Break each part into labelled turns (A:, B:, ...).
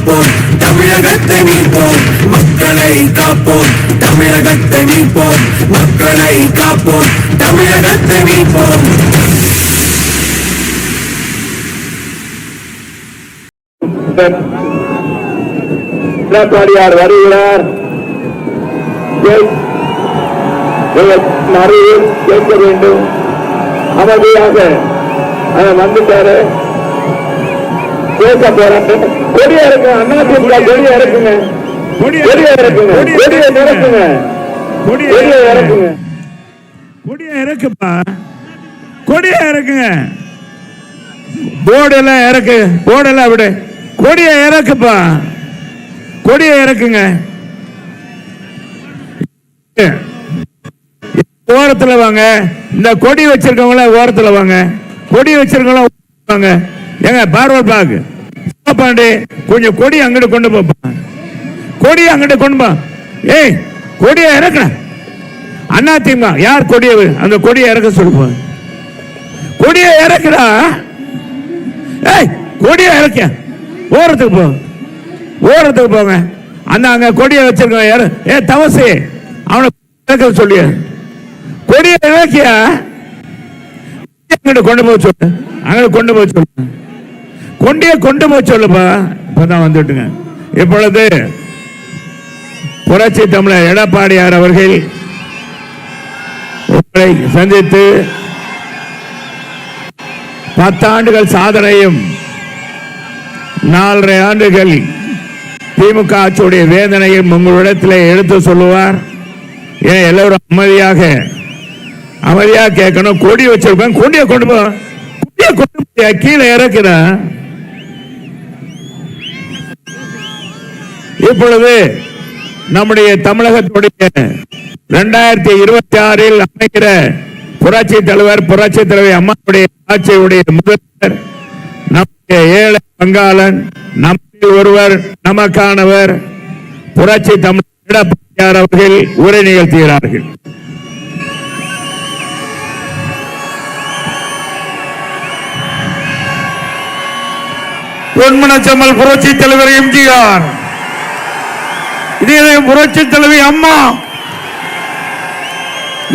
A: காப்போம். தமிழகத்தை மீட்போம். மக்களை காப்போம். தமிழகத்தை மீட்போம். மக்களை காப்போம். தமிழகத்தை மீட்போம்.
B: எடப்பாடியார் வருகிறார். நிறைய கேட்க வேண்டும். அமைதியாக வந்துட்டாரு. பேச போறேன் கொடியா இருக்கு அண்ணா திமுக கொடியா இருக்குங்க கொடியா இருக்குங்க கொடியா நடக்குங்க கொடியா இறக்குங்க.
C: கொடியா இறக்குப்பா. கொடியா இறக்குங்க. போர்டெல்லாம் இறக்கு. போர்டெல்லாம் விடு. கொடியை இறக்குப்பா. கொடியை இறக்குங்க. ஓரத்துல வாங்க. இந்த கொடி வச்சிருக்கவங்கள ஓரத்துல வாங்க. கொடி வச்சிருக்கவங்கள வாங்க. ஏங்க பார்வர்ட் பாக்கு பாண்டே. கொஞ்சம் கொடி அங்கிட்டு கொண்டு போப்பா கொடி அங்கிட்டு கொண்டு போ. ஏய் கொடியை இறக்குற அண்ணா திமுக யார் கொடியை அந்த கொடியை இறக்க சொல்லுப்பா கொடியை இறக்குடா. ஏய் கொடியை இறக்க ஓரத்துக்கு போ. ஓரத்துக்கு போங்க. அந்த அங்க கொடியை வச்சிருக்கோம் யாரு? ஏ தவசி. அவனை இறக்க சொல்லிய. கொடியை இறக்கியா? அங்கிட்டு கொண்டு போக சொல்லு. அங்கிட்டு கொண்டு போக சொல்லு. கொண்டிய கொண்டு போய் சொல்லுப்பா. இப்பதான் வந்துட்டுங்க. இப்பொழுது புரட்சி தமிழர் எடப்பாடியார் அவர்கள் உங்களை சந்தித்து பத்தாண்டுகள் சாதனையும் நாலரை ஆண்டுகள் திமுக ஆட்சியுடைய வேதனையும் உங்களிடத்தில் எடுத்து சொல்லுவார். ஏன் எல்லோரும் அமைதியாக அமைதியாக கேட்கணும். கொடி வச்சிருக்கோம் கொடியை கொண்டு போ. கொடியை கொண்டு போய் கீழே இறக்குறேன். இப்பொழுது நம்முடைய தமிழகத்துடைய இரண்டாயிரத்தி இருபத்தி ஆறில் அமைக்கிற புரட்சி தலைவர் புரட்சி தலைவர் அம்மாவுடைய ஆட்சியுடைய முதல்வர் நம்முடைய ஏழை பங்காளன் நம்மில் ஒருவர் நமக்கானவர் புரட்சி தமிழ் எடப்பாடியார் அவர்கள் உரை நிகழ்த்துகிறார்கள்.
D: பொன்மனச்சம்மல் புரட்சி தலைவர் எம்ஜிஆர். இதே புரட்சி தலைவி அம்மா.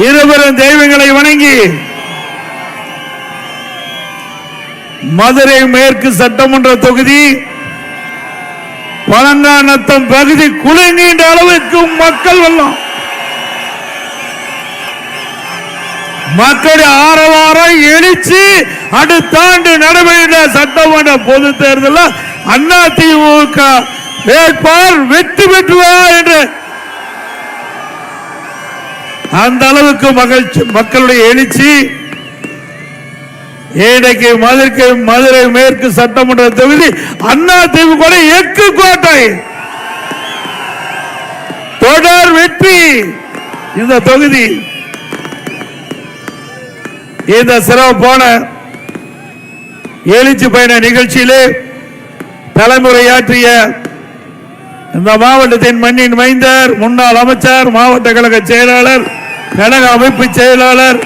D: இருவரும் தெய்வங்களை வணங்கி மதுரை மேற்கு சட்டமன்ற தொகுதி பழங்காநத்தம் பகுதி குலுங்கின்ற அளவுக்கு மக்கள் வெள்ளம் மக்களுடைய ஆரவாரம் எழுச்சி அடுத்த ஆண்டு நடைபெறுகின்ற சட்டமன்ற பொது தேர்தலில் அண்ணா திமுக வேட்பாளர் வெற்றி பெற்றுவார் என்று. அந்த அளவுக்கு மகிழ்ச்சி மக்களுடைய எழுச்சி. இன்றைக்கு மதுரை மதுரை மேற்கு சட்டமன்ற தொகுதி அண்ணா திமுக எக்கு கோட்டை. தொடர் வெற்றி இந்த தொகுதி. இந்த சிறப்பான எழுச்சி பயண நிகழ்ச்சியிலே தலைமுறையாற்றிய இந்த மாவட்டத்தின் மண்ணின் மைந்தர் முன்னாள் அமைச்சர் மாவட்ட கழக செயலாளர் கழக அமைப்பு செயலாளர்.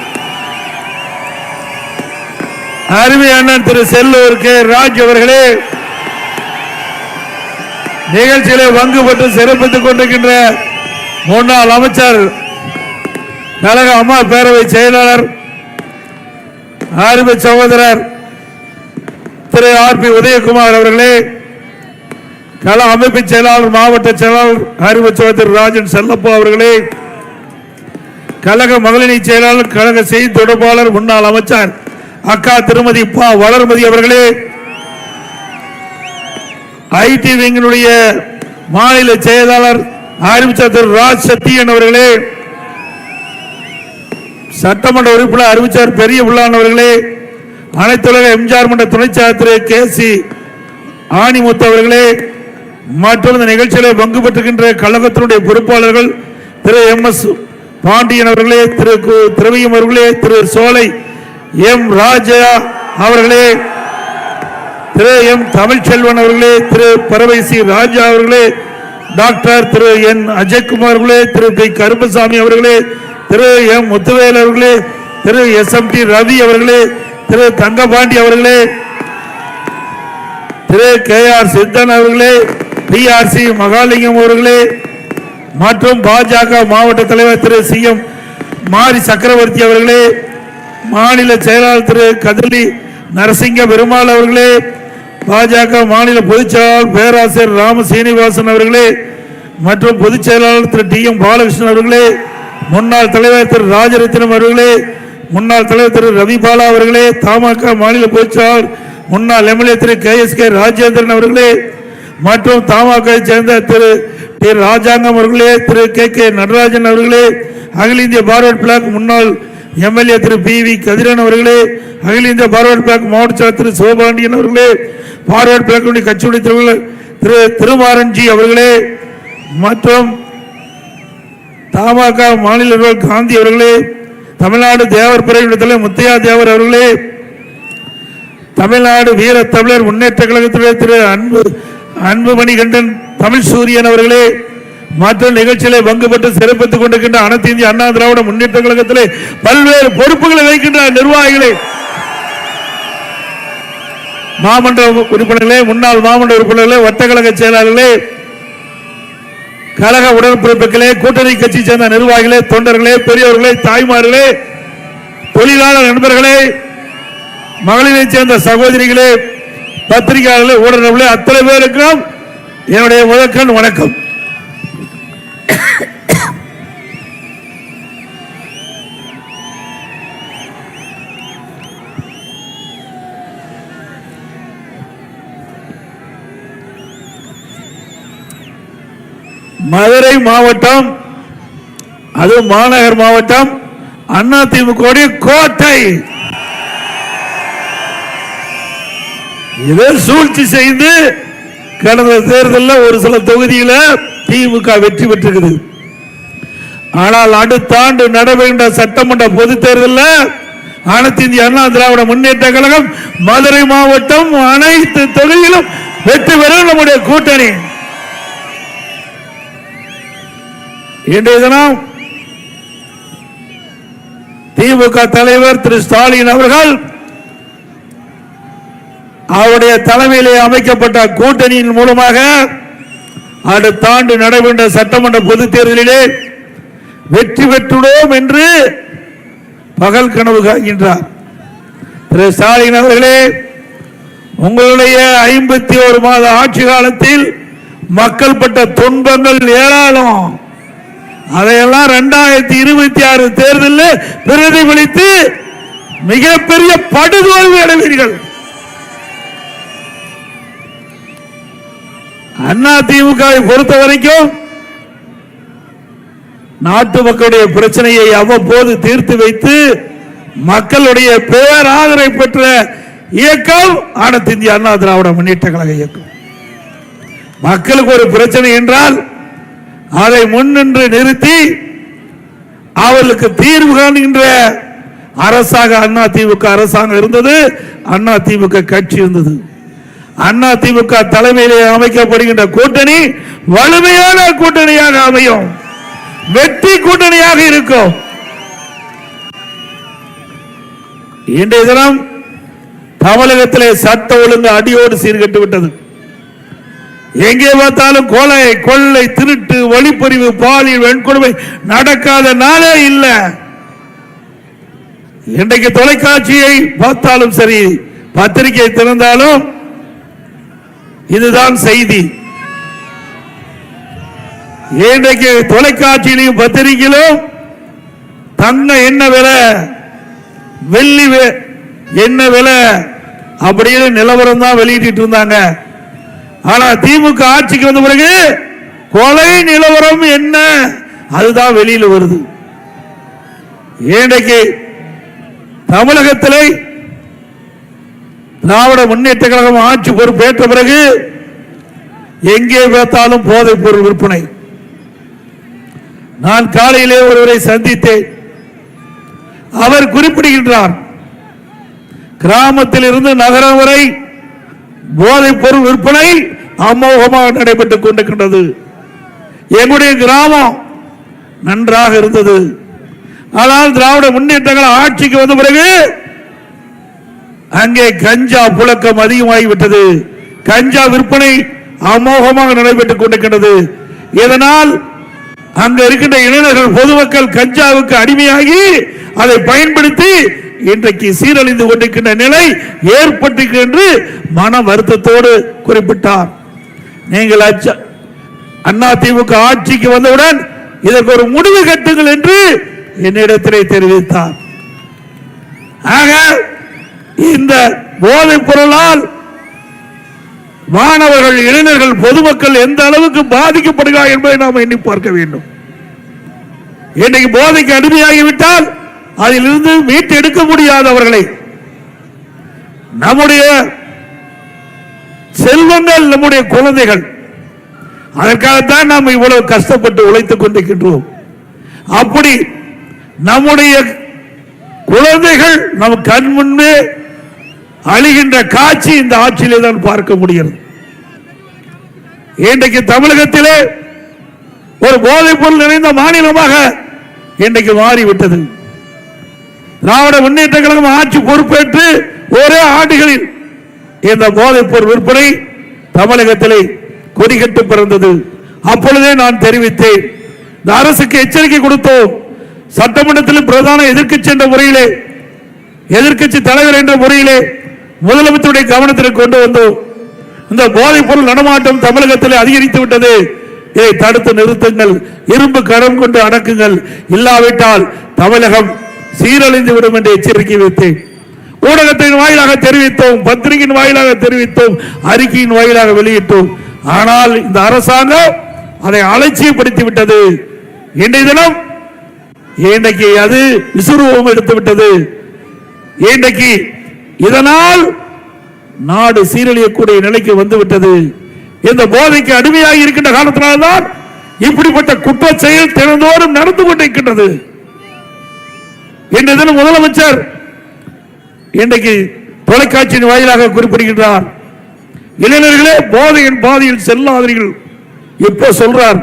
D: அருமை அண்ணன் திரு செல்லூர் கே. ராஜ் அவர்களே நிகழ்ச்சியிலே பங்கு பெற்று சிறப்பித்துக் கொண்டிருக்கின்ற முன்னாள் அமைச்சர் கழக அம்மா பேரவை செயலாளர் அருமை சகோதரர் திரு ஆர் பி உதயகுமார் அவர்களே கள அமைப்பு செயலாளர் மாவட்ட செயலாளர் அறிவு திரு ராஜன் செல்லப்பா அவர்களே கழக மகளிரணி செயலாளர் கழக செய்தி தொடர்பாளர் முன்னாள் அமைச்சர் அக்கா திருமதி பா. வளர்மதி அவர்களே ஐடி விங்கினுடைய மாநில செயலாளர் அறிவிச்சர் திரு ராஜ் சத்தியன் அவர்களே சட்டமன்ற உறுப்பினர் அறிவிச்சார் பெரிய உள்ளானவர்களே அனைத்துலக எம்ஜிஆர் மன்ற துணை செயலர் திரு. கே. சி. ஆணிமுத்து அவர்களே மற்றும் இந்த நிகழ்ச்சியிலே பங்கு பெற்றுகின்ற கழகத்தினுடைய பொறுப்பாளர்கள் திரு எம் எஸ் பாண்டியன் அவர்களே திரு திரவியம் அவர்களே திரு சோலை எம் ராஜா அவர்களே திரு எம் தமிழ்ச்செல்வன் அவர்களே திரு பரவை சி ராஜா அவர்களே டாக்டர் திரு என் அஜய்குமார் அவர்களே திரு பி கருப்பசாமி அவர்களே திரு எம் முத்துவேல் அவர்களே திரு எஸ் எம் டி ரவி அவர்களே திரு தங்கபாண்டி அவர்களே திரு கே ஆர் சித்தன் அவர்களே டிஆர்சி மகாலிங்கம் அவர்களே மற்றும் பாஜக மாவட்ட தலைவர் திரு சி எம் மாரி சக்கரவர்த்தி அவர்களே மாநில செயலாளர் திரு கதிரி நரசிங்க பெருமாள் அவர்களே பாஜக மாநில பொதுச் செயலாளர் பேராசிரியர் ராம சீனிவாசன் அவர்களே மற்றும் பொதுச் செயலாளர் திரு டி எம் பாலகிருஷ்ணன் அவர்களே முன்னாள் தலைவர் திரு ராஜரத்தினம் அவர்களே முன்னாள் தலைவர் திரு ரவி பாலா அவர்களே தமாக மாநில பொதுச் செயலாளர் முன்னாள் எம்எல்ஏ திரு கே எஸ் கே ராஜேந்திரன் அவர்களே மற்றும் தமாக சேர்ந்த திரு டி ராஜாங்கம் அவர்களே திரு கே கே நடராஜன் அவர்களே அகில இந்திய பார்வர்ட் பிளாக் முன்னாள் எம்எல்ஏ திரு பி வி கதிரன் அவர்களே அகில இந்திய பார்வர்ட் பிளாக் மாவட்ட செயலர் திரு சிவபாண்டியன் அவர்களே பார்வர்ட் பிளாக் கட்சியுடைய தலைவர் திரு திருமாரன்ஜி அவர்களே மற்றும் தமாக மாநில காந்தி அவர்களே தமிழ்நாடு தேவர் பிரிவின் தலைவர் முத்தையா தேவர் அவர்களே தமிழ்நாடு வீர தமிழர் முன்னேற்ற கழகத்திலே திரு அன்பு அன்புமணி கண்டன் தமிழ் சூரியன் அவர்களே மற்ற நிகழ்ச்சியிலே பங்கு பெற்று சிறப்பித்துக் கொண்டிருக்கின்ற அனைத்து இந்திய அண்ணா திராவிட முன்னேற்ற கழகத்திலே பல்வேறு பொறுப்புகளை வைக்கின்ற நிர்வாகிகளை. மாமன்ற உறுப்பினர்களே முன்னாள் மாமன்ற உறுப்பினர்களே வட்டக்கழக செயலாளர்களே கழக உடன்பிறப்புகளே கூட்டணி கட்சி சேர்ந்த நிர்வாகிகளே தொண்டர்களே பெரியவர்களே தாய்மார்களே தொழிலாளர் நண்பர்களே மகளிரை சேர்ந்த சகோதரிகளே பத்திரிகையாளர்களே ஊடகங்களே அத்தனை பேருக்கும் என்னுடைய முதற்கண் வணக்கம். மதுரை மாவட்டம் அது மாநகர் மாவட்டம் அண்ணா திமுக கோட்டை. இதை சூழ்ச்சி செய்து கடந்த தேர்தலில் ஒரு சில தொகுதியில் திமுக வெற்றி பெற்றிருக்குது. ஆனால் அடுத்த ஆண்டு நடைபெறுகின்ற சட்டமன்ற பொது தேர்தலில் அனைத்து இந்திய அண்ணா திராவிட முன்னேற்ற கழகம் மதுரை மாவட்டம் அனைத்து தொகுதியிலும் வெற்றி பெறும் நம்முடைய கூட்டணி. இன்றைய தினம் திமுக தலைவர் திரு ஸ்டாலின் அவர்கள் அவருடைய தலைமையிலே அமைக்கப்பட்ட கூட்டணியின் மூலமாக அடுத்த ஆண்டு நடைபெற்ற சட்டமன்ற பொதுத் தேர்தலிலே வெற்றி பெற்றுள்ளோம் என்று பகல் கனவு காண்கின்றார் திரு ஸ்டாலின் அவர்களே உங்களுடைய ஐம்பத்தி ஒரு மாத ஆட்சி காலத்தில் மக்கள் பட்ட துன்பங்கள் ஏராளம். அதையெல்லாம் ரெண்டாயிரத்தி இருபத்தி ஆறு தேர்தலில் பிரதிபலித்து மிகப்பெரிய படுதோல்வி அடைவீர்கள். அண்ணா திமுகவை பொறுத்த வரைக்கும் நாட்டு மக்களுடைய பிரச்சனையை அவ்வப்போது தீர்த்து வைத்து மக்களுடைய பேராதரவை பெற்ற இயக்கம் அனைத்து இந்திய அண்ணா திராவிட முன்னேற்ற கழக இயக்கம். மக்களுக்கு ஒரு பிரச்சனை என்றால் அதை முன்னின்று நிறுத்தி அவர்களுக்கு தீர்வு காணுகின்ற அரசாக அண்ணா திமுக அரசாங்கம் இருந்தது அண்ணா திமுக கட்சி இருந்தது. அண்ணா திமுக தலைமையிலே அமைக்கப்படுகின்ற கூட்டணி வலிமையான கூட்டணியாக அமையும். வெற்றி கூட்டணியாக இருக்கும். இன்றைய தினம் தமிழகத்திலே சட்ட ஒழுங்கு அடியோடு சீர்கட்டு விட்டது. எங்கே பார்த்தாலும் கொலை கொள்ளை திருட்டு வழிப்பறிவு பாலியல் வெண்கொடுமை நடக்காத நாளே இல்லை. இன்றைக்கு தொலைக்காட்சியை பார்த்தாலும் சரி பத்திரிகை திறந்தாலும் இதுதான் செய்தி. இன்றைக்கு தொலைக்காட்சியிலும் பத்திரிகையிலும் தங்க என்ன விலை வெள்ளி என்ன விலை அப்படின்னு நிலவரம் தான் வெளியிட்டு இருந்தாங்க. ஆனா திமுக ஆட்சிக்கு வந்த பிறகு கொலை நிலவரம் என்ன அதுதான் வெளியில் வருது. இன்றைக்கு தமிழகத்திலே திராவிட முன்னேற்ற கழகம் ஆட்சி பொறுப்பேற்ற பிறகு எங்கே பார்த்தாலும் போதைப் பொருள் விற்பனை. நான் காலையிலே ஒருவரை சந்தித்தேன். அவர் குறிப்பிடுகின்றார் கிராமத்தில் இருந்து நகரம் வரை போதைப் பொருள் விற்பனை அமோகமாக நடைபெற்றுக் கொண்டிருக்கின்றது. எங்களுடைய கிராமம் நன்றாக இருந்தது. ஆனால் திராவிட முன்னேற்றங்கள் ஆட்சிக்கு வந்த பிறகு அங்கே கஞ்சா புழக்கம் அதிகமாகிவிட்டது. கஞ்சா விற்பனை அமோகமாக நடைபெற்றுக் கொண்டிருக்கின்றது. இதனால் அங்க இருக்கின்ற இளைஞர்கள் பொதுமக்கள் கஞ்சாவுக்கு அடிமையாகி அதை பயன்படுத்தி இன்றைக்கு சீரழிந்து கொண்டிருக்கின்ற நிலை ஏற்பட்டிருக்கு என்று மன வருத்தத்தோடு குறிப்பிட்டார். நீங்கள் அச்ச அண்ணா திமுக ஆட்சிக்கு வந்தவுடன் இதற்கு ஒரு முடிவு கட்டுங்கள் என்று என்னிடத்திலே தெரிவித்தார். ஆக இந்த போதைப் பொருளால் மாணவர்கள் இளைஞர்கள் பொதுமக்கள் எந்த அளவுக்கு பாதிக்கப்படுகிறார் என்பதை நாம் எண்ணி பார்க்க வேண்டும். இன்னைக்கு போதைக்கு அடிமையாகிவிட்டால் அதிலிருந்து மீட்டு எடுக்க முடியாதவர்களை நம்முடைய செல்வங்கள் நம்முடைய குழந்தைகள் அதற்காகத்தான் நாம் இவ்வளவு கஷ்டப்பட்டு உழைத்துக் கொண்டிருக்கின்றோம். அப்படி நம்முடைய குழந்தைகள் நம் கண் முன்பே அழிகின்ற காட்சி இந்த ஆட்சியிலே தான் பார்க்க முடிகிறது. இன்றைக்கு தமிழகத்திலே ஒரு போதைப் பொருள் நிறைந்த மாநிலமாக இன்றைக்கு மாறிவிட்டது. திராவிட முன்னேற்ற கழகம் ஆட்சி பொறுப்பேற்று ஒரே ஆண்டுகளில் இந்த போதைப் பொருள் விற்பனை தமிழகத்திலே கொடிகட்டு பிறந்தது. அப்பொழுதே நான் தெரிவித்தேன் இந்த அரசுக்கு எச்சரிக்கை கொடுத்தோம். சட்டமன்றத்தில் பிரதான எதிர்க்கட்சி என்ற முறையிலே எதிர்க்கட்சி தலைவர் என்ற முறையிலே முதலமைச்சருடைய கவனத்திற்கு கொண்டு வந்தோம் இந்த போதைப் பொருள் நடமாட்டம் தமிழகத்தில் அதிகரித்து விட்டது. இதை தடுத்து நிறுத்துங்கள். இரும்பு கரம் கொண்டு அடக்குங்கள். இல்லாவிட்டால் தமிழகம் சீரழிந்து விடும் என்று எச்சரிக்கை வைத்தேன் ஊடகத்தின் வாயிலாக தெரிவித்தோம் பத்திரிகையின் வாயிலாக தெரிவித்தோம் அறிக்கையின் வாயிலாக வெளியிட்டோம். ஆனால் இந்த அரசாங்கம் அதை அலட்சியப்படுத்தி விட்டது. இன்றைய தினம் இன்றைக்கு அது விசுரூபம் எடுத்து விட்டது. இன்றைக்கு இதனால் நாடு சீரழியக்கூடிய நிலைக்கு வந்துவிட்டது. இந்த போதைக்கு அடிமையாகி இருக்கின்ற காலத்தினால்தான் இப்படிப்பட்ட குற்ற செயல் தினந்தோறும் நடந்து கொண்டிருக்கின்றது. இன்றைய தினம் முதலமைச்சர் இன்றைக்கு தொலைக்காட்சியின் வாயிலாக குறிப்பிடுகின்றார். இளைஞர்களே போதையின் பாதையில் செல்லாதீர்கள். இப்போ சொல்றார்.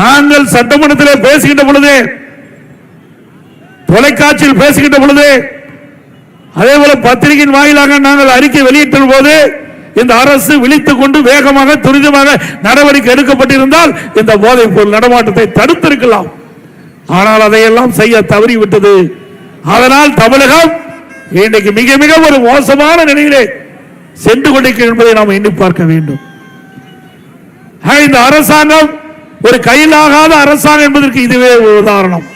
D: நாங்கள் சட்டமன்றத்தில் பேசுகின்ற பொழுதே தொலைக்காட்சியில் பேசுகின்ற பொழுதே அதே போல பத்திரிகையின் வாயிலாக நாங்கள் அறிக்கை வெளியிட்ட போது இந்த அரசு விழித்துக் கொண்டு வேகமாக துரிதமாக நடவடிக்கை எடுக்கப்பட்டிருந்தால் இந்த போதைப் பொருள் நடமாட்டத்தை தடுத்திருக்கலாம். ஆனால் அதையெல்லாம் செய்ய தவறிவிட்டது. அதனால் தமிழகம் இன்றைக்கு மிக மிக ஒரு மோசமான நிலையிலே சென்று கொண்டிருக்கிறது என்பதை நாம் எண்ணி பார்க்க வேண்டும். இந்த அரசாங்கம் ஒரு கையிலாகாத அரசாங்கம் என்பதற்கு இதுவே ஒரு உதாரணம்.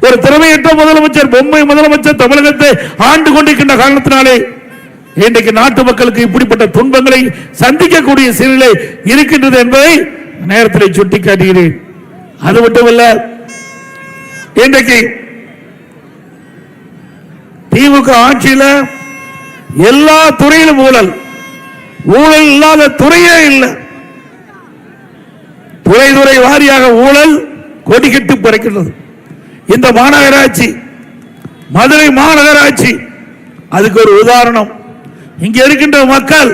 D: ஒரு திறமையற்ற முதலமைச்சர் பொம்மை முதலமைச்சர் தமிழகத்தை ஆண்டு கொண்டிருக்கின்ற காரணத்தினாலே இன்றைக்கு நாட்டு மக்களுக்கு இப்படிப்பட்ட துன்பங்களை சந்திக்கக்கூடிய சூழ்நிலை இருக்கின்றது என்பதை நேரத்தில் சுட்டிக்காட்டுகிறேன். அது மட்டுமல்ல இன்றைக்கு திமுக ஆட்சியில எல்லா துறையிலும் ஊழல். ஊழல் இல்லாத துறையே இல்லை. துறை துறை வாரியாக ஊழல் கொடிக்கட்டு பிறக்கின்றது. இந்த மாநகராட்சி மதுரை மாநகராட்சி அதுக்கு ஒரு உதாரணம். இங்க இருக்கின்ற மக்கள்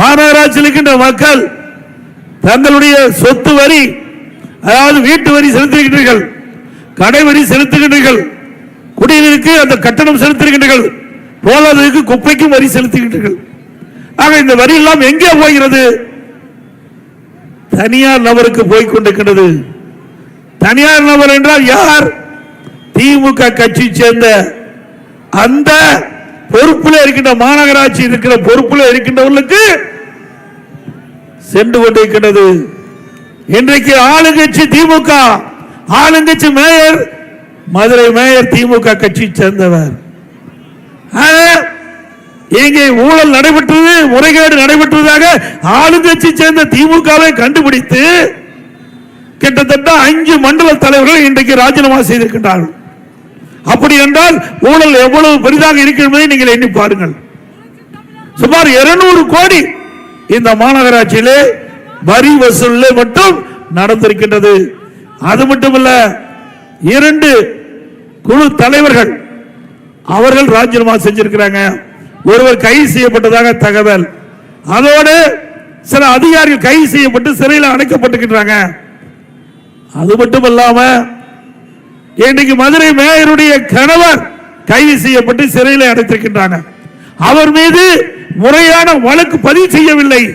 D: மாநகராட்சியில் இருக்கின்ற மக்கள் தங்களுடைய சொத்து வரி அதாவது வீட்டு வரி செலுத்துகின்றீர்கள் கடை வரி செலுத்துகின்றீர்கள் குடிநீருக்கு அந்த கட்டணம் செலுத்துகின்றீர்கள் போலாததுக்கு குப்பைக்கும் வரி செலுத்துகின்றீர்கள். ஆக இந்த வரி எல்லாம் எங்கே போகிறது? தனியார் நபருக்கு போய் கொண்டிருக்கின்றது. தனியார் நபர் என்றால் யார்? திமுக கட்சி சேர்ந்த அந்த பொறுப்புல இருக்கின்ற மாநகராட்சி இருக்கிற பொறுப்புல இருக்கின்றவர்களுக்கு சென்று கொண்டிருக்கின்றது. இன்றைக்கு ஆளுங்கட்சி திமுக ஆளுங்கட்சி மேயர் மதுரை மேயர் திமுக கட்சி சேர்ந்தவர். இங்கே ஊழல் நடைபெற்றது முறைகேடு நடைபெற்றதாக ஆளுங்கட்சி சேர்ந்த திமுகவை கண்டுபிடித்து கிட்டத்தட்ட அஞ்சு மண்டல தலைவர்கள் இன்றைக்கு ராஜினாமா செய்திருக்கின்றார்கள். அப்படி என்றால் ஊழல் எவ்வளவு பெரிதாக இருக்கிறது நீங்கள் எண்ணி பாருங்கள். சுமார் 200 கோடி இந்த மாநகராட்சியிலே வரி வசூலில் மட்டும் நடந்திருக்கின்றது. அது மட்டுமல்ல இரண்டு குழு தலைவர்கள் அவர்கள் ராஜினாமா செஞ்சிருக்கிறாங்க. ஒருவர் கைது செய்யப்பட்டதாக தகவல். அதோடு சில அதிகாரிகள் கைது செய்யப்பட்டு சிறையில் அடைக்கப்பட்டிருக்கிறாங்க அது மட்டும் இல்லாமல் இன்னைக்கு மதுரை மேயருடைய கணவர் கைது செய்யப்பட்டு சிறையில் அடைத்திருக்கின்றாங்க. அவர் மீது முறையான வழக்கு பதிவு செய்யவில்லை.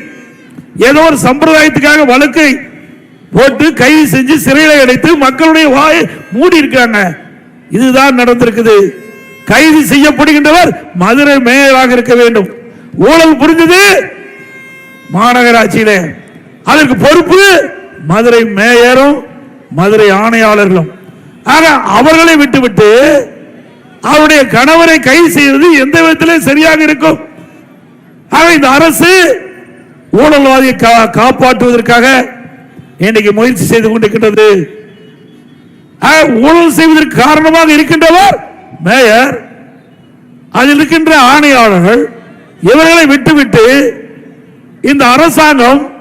D: ஏதோ ஒரு சம்பிரதாயத்துக்காக வழக்கை போட்டு கைது செஞ்சு சிறையில் அடைத்து மக்களுடைய வாயை மூடி இருக்காங்க. இதுதான் நடந்திருக்குது. கைது செய்யப்படுகின்றவர் மதுரை மேயராக இருக்க வேண்டும். ஊழல் புரிஞ்சது? மாநகராட்சியிலே. அதற்கு பொறுப்பு மதுரை மேயரும் மதுரை ஆணையாளர்களும். ஆக அவர்களை விட்டுவிட்டு அவருடைய கணவரை கைது செய்வது எந்த விதத்திலே சரியாக இருக்கும்? ஆக இந்த அரசு ஊழல்வாதியை கா- காப்பாற்றுவதற்காக இன்னைக்கு முயற்சி செய்து கொண்டிருக்கின்றது. ஆக, ஊழல் செய்வதற்கு காரணமாக இருக்கின்றவர் மேயர். அதில் இருக்கின்ற ஆணையாளர்கள் இவர்களை விட்டுவிட்டு இந்த அரசாங்கம்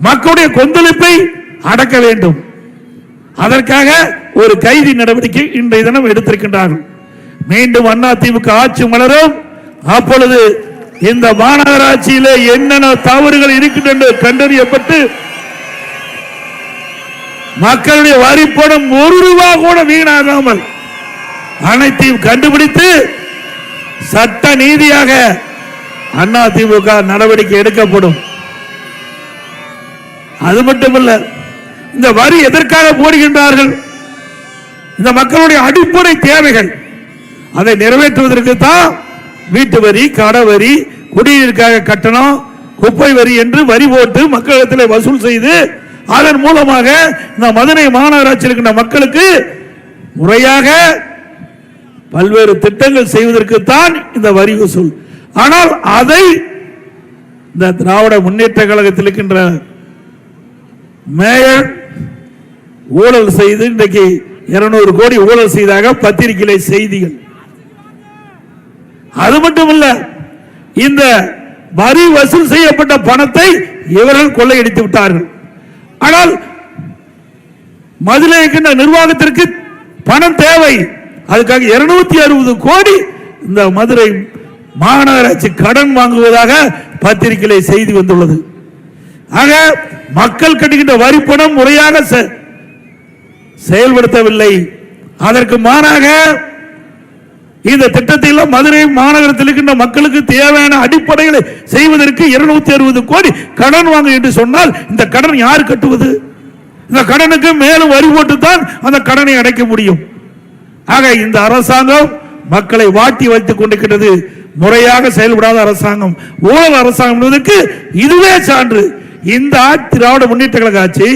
D: மக்களுடைய கொந்தளிப்பை அடக்க வேண்டும். அதற்காக ஒரு கைதி நடவடிக்கை இன்றைய தினம் எடுத்திருக்கின்றார்கள். மீண்டும் அண்ணா ஆட்சி மலரும். அப்பொழுது இந்த மாநகராட்சியில என்னென்ன தவறுகள் இருக்கின்றன கண்டறியப்பட்டு மக்களுடைய வரி பணம் ஒரு ரூபா கூட வீணாகாமல் அனைத்தையும் கண்டுபிடித்து சட்ட நீதியாக அண்ணா நடவடிக்கை எடுக்கப்படும். அது மட்டுமல்ல இந்த வரி எதற்காக போடுகின்றார்கள்? இந்த மக்களுடைய அடிப்படை தேவைகள். அதை நிறைவேற்றுவதற்கு தான் வீட்டு வரி கடை வரி குடிநீருக்காக கட்டணம் குப்பை வரி என்று வரி போட்டு மக்களிடத்தில் வசூல் செய்து அதன் மூலமாக இந்த மதுரை மாநகராட்சியில் இருக்கின்ற மக்களுக்கு முறையாக பல்வேறு திட்டங்கள் செய்வதற்குத்தான் இந்த வரி வசூல். ஆனால் அதை இந்த திராவிட முன்னேற்ற கழகத்தில் இருக்கின்ற மேயர் ஊழல் செய்து இன்றைக்கு இருநூறு கோடி ஊழல் செய்தாக பத்திரிகை செய்திகள். அது மட்டுமல்ல இந்த வரி வசூல் செய்யப்பட்ட பணத்தை இவர்கள் கொள்ளையடித்து விட்டார்கள். ஆனால் மதுரை இருக்கின்ற நிர்வாகத்திற்கு பணம் தேவை. அதுக்காக இருநூத்தி அறுபது கோடி இந்த மதுரை மாநகராட்சி கடன் வாங்குவதாக பத்திரிகையிலே செய்தி வந்துள்ளது. ஆக மக்கள் கட்டுகின்ற வரி பணம் முறையாக செ- செயல்படுத்தவில்லை. அதற்கு மாறாக இந்த திட்டத்தை எல்லாம் மதுரை மாநகரத்தில் இருக்கின்ற மக்களுக்கு தேவையான அடிப்படைகளை செய்வதற்கு இருநூத்தி அறுபது கோடி கடன் வாங்க என்று சொன்னால் இந்த கடன் யார் கட்டுவது? இந்த கடனுக்கு மேலும் வரி போட்டுத்தான் அந்த கடனை அடைக்க முடியும். ஆக இந்த அரசாங்கம் மக்களை வாட்டி வைத்துக் கொண்டிருக்கிறது. முறையாக செயல்படாத அரசாங்கம் ஊழல் அரசாங்கம் என்பதற்கு இதுவே சான்று. இந்த ஆட்சி திராவிட முன்னேற்ற கழக ஆட்சி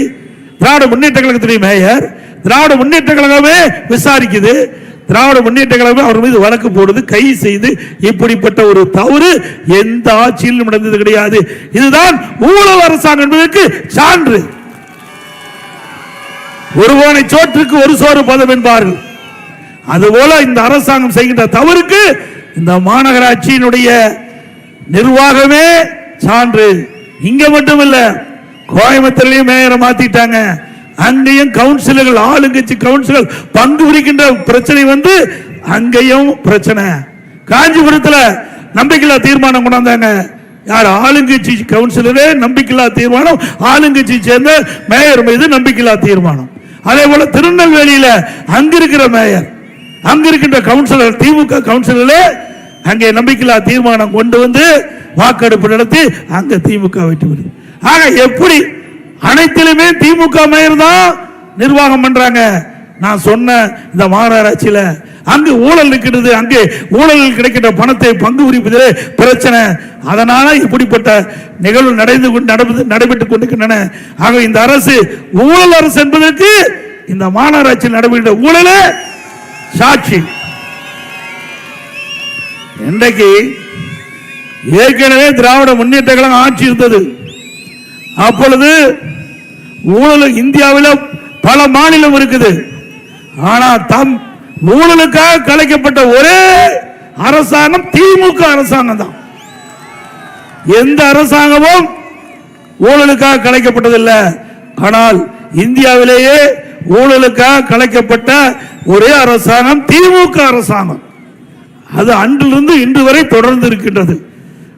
D: திராவிட முன்னேற்ற கழகத்துடைய மேயர் திராவிட முன்னேற்ற கழகமே விசாரிக்குது. திராவிட முன்னேற்ற கழகம் அவர் மீது வழக்கு போடுது கை செய்து இப்படிப்பட்ட ஒரு தவறு எந்த ஆட்சியிலும் நடந்தது கிடையாது. இதுதான் ஊழல் அரசாங்கம் என்பதற்கு சான்று. ஒருவனை சோற்றுக்கு ஒரு சோறு பதம் என்பார்கள். அதுபோல இந்த அரசாங்கம் செய்கின்ற தவறுக்கு இந்த மாநகராட்சியினுடைய நிர்வாகமே சான்று. இங்க மட்டுமல்ல கோயம்புத்தூர்லயும் மேயரை மாத்திட்டாங்க. அங்கேயும் கவுன்சிலர்கள் ஆளுங்கட்சி கவுன்சிலர் பங்கு பிடிக்கின்ற பிரச்சனை வந்து அங்கேயும் பிரச்சனை. காஞ்சிபுரத்தில் நம்பிக்கையில்லா தீர்மானம் கொண்டாந்தாங்க. யார் ஆளுங்கட்சி கவுன்சிலரே நம்பிக்கையில்லா தீர்மானம் ஆளுங்கட்சி சேர்ந்த மேயர் மீது நம்பிக்கையில்லா தீர்மானம். அதே போல திருநெல்வேலியில அங்க இருக்கிற மேயர் அங்க இருக்கின்ற கவுன்சிலர் திமுக கவுன்சிலரே அங்கே நம்பிக்கையில்லா தீர்மானம் கொண்டு வந்து வாக்கெடுப்பு நடத்தி அங்க திமுக வெற்றி பெறுது. ஆக எப்படி அனைத்திலுமே திமுக மேயர் தான் நிர்வாகம் பண்றாங்க. நான் சொன்ன இந்த மாநகராட்சியில அங்கு ஊழல் இருக்கிறது அங்கே ஊழல் கிடைக்கின்ற பணத்தை பங்கு உரிப்பதிலே பிரச்சனை. அதனால இப்படிப்பட்ட நிகழ்வு நடந்து கொண்டு நடந்து- நடைபெற்றுக் கொண்டிருக்கின்றன. ஆக இந்த அரசு ஊழல் அரசு என்பதற்கு இந்த மாநகராட்சியில் நடைபெறுகின்ற ஊழலே சாட்சி. இன்றைக்கு ஏற்கனவே திராவிட முன்னேற்ற கழகம் ஆட்சி இருந்தது. அப்பொழுது ஊழல் இந்தியாவில் பல மாநிலம் இருக்குது. ஆனா தம் ஊழலுக்காக கலைக்கப்பட்ட ஒரே அரசாங்கம் திமுக அரசாங்கம் தான். எந்த அரசாங்கமும் ஊழலுக்காக கலைக்கப்பட்டதில்லை. ஆனால் இந்தியாவிலேயே ஊழலுக்காக கலைக்கப்பட்ட ஒரே அரசாங்கம் திமுக அரசாங்கம். அது அன்றிலிருந்து இன்று வரை தொடர்ந்து இருக்கின்றது.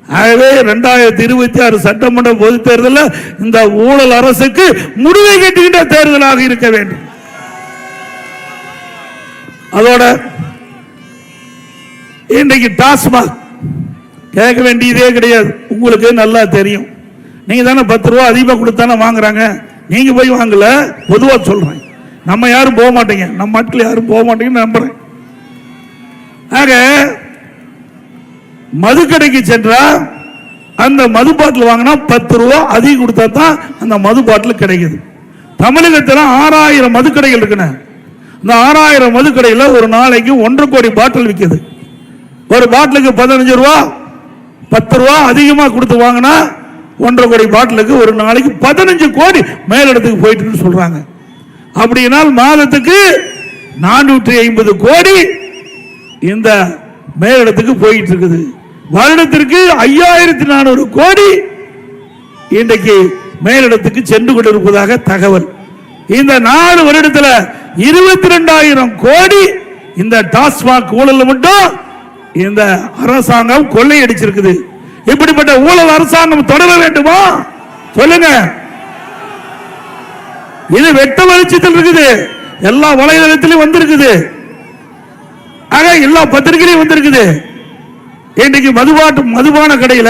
D: ஆகவே ரெண்டாயிரத்தி இருபத்தி ஆறு சட்டமன்ற பொது தேர்தலில் இந்த ஊழல் அரசுக்கு முடிவை கட்டுகின்ற தேர்தலாக இருக்க வேண்டும். அதோட இன்றைக்கு டாஸ்மாக் கேட்க வேண்டியதே கிடையாது. உங்களுக்கு நல்லா தெரியும். நீங்க தானே பத்து ரூபா அதிகமாக கொடுத்தானே வாங்குறாங்க. நீங்க போய் வாங்கல பொதுவா சொல்றேன். நம்ம யாரும் போக மாட்டீங்க. நம்ம நாட்டில் யாரும் போக மாட்டீங்கன்னு நம்புறேன். ஆக மதுக்கடைக்கு சென்றா அந்த மது பாட்டில் வாங்கினா பத்து ரூபா அதிகம் கொடுத்தா தான் அந்த மது பாட்டில் கிடைக்குது. தமிழகத்தில் ஆறாயிரம் மதுக்கடைகள் இருக்குண்ணே. இந்த ஆறாயிரம் மதுக்கடையில் ஒரு நாளைக்கு ஒன்றரை கோடி பாட்டில் விற்கிது ஒரு பாட்டிலுக்கு பதினஞ்சு ரூபா பத்து ரூபா அதிகமாக கொடுத்து வாங்கினா ஒன்றரை கோடி பாட்டிலுக்கு ஒரு நாளைக்கு பதினஞ்சு கோடி மேலிடத்துக்கு போயிட்டுன்னு சொல்கிறாங்க அப்படினால் மாதத்துக்கு நானூற்றி ஐம்பது கோடி இந்த மேலிடத்துக்கு போயிட்டு இருக்குது. வருடத்திற்கு ஐயாயிரத்தி நானூறு கோடி இன்றைக்கு மேலிடத்துக்கு சென்று கொண்டிருப்பதாக தகவல். இந்த நாலு வருடத்தில் இருபத்தி ரெண்டாயிரம் கோடி இந்த டாஸ்மாக் ஊழல் மட்டும் இந்த அரசாங்கம் கொள்ளையடிச்சிருக்குது. இப்படிப்பட்ட ஊழல் அரசாங்கம் தொடர வேண்டுமா? சொல்லுங்க. இது வெட்ட வெளிச்சத்தில் இருக்குது. எல்லா வலைதளத்திலும் வந்திருக்குது. ஆக எல்லா பத்திரிகையிலும் வந்திருக்குது. இன்னைக்கு மதுபாட்டு மதுபான கடையில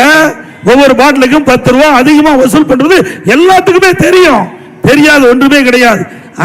D: ஒவ்வொரு பாட்டிலுக்கும் பத்து ரூபா அதிகமா வசூல் பண்றது எல்லாத்துக்குமே தெரியும். தெரியாத ஒன்றுமே கிடையாது.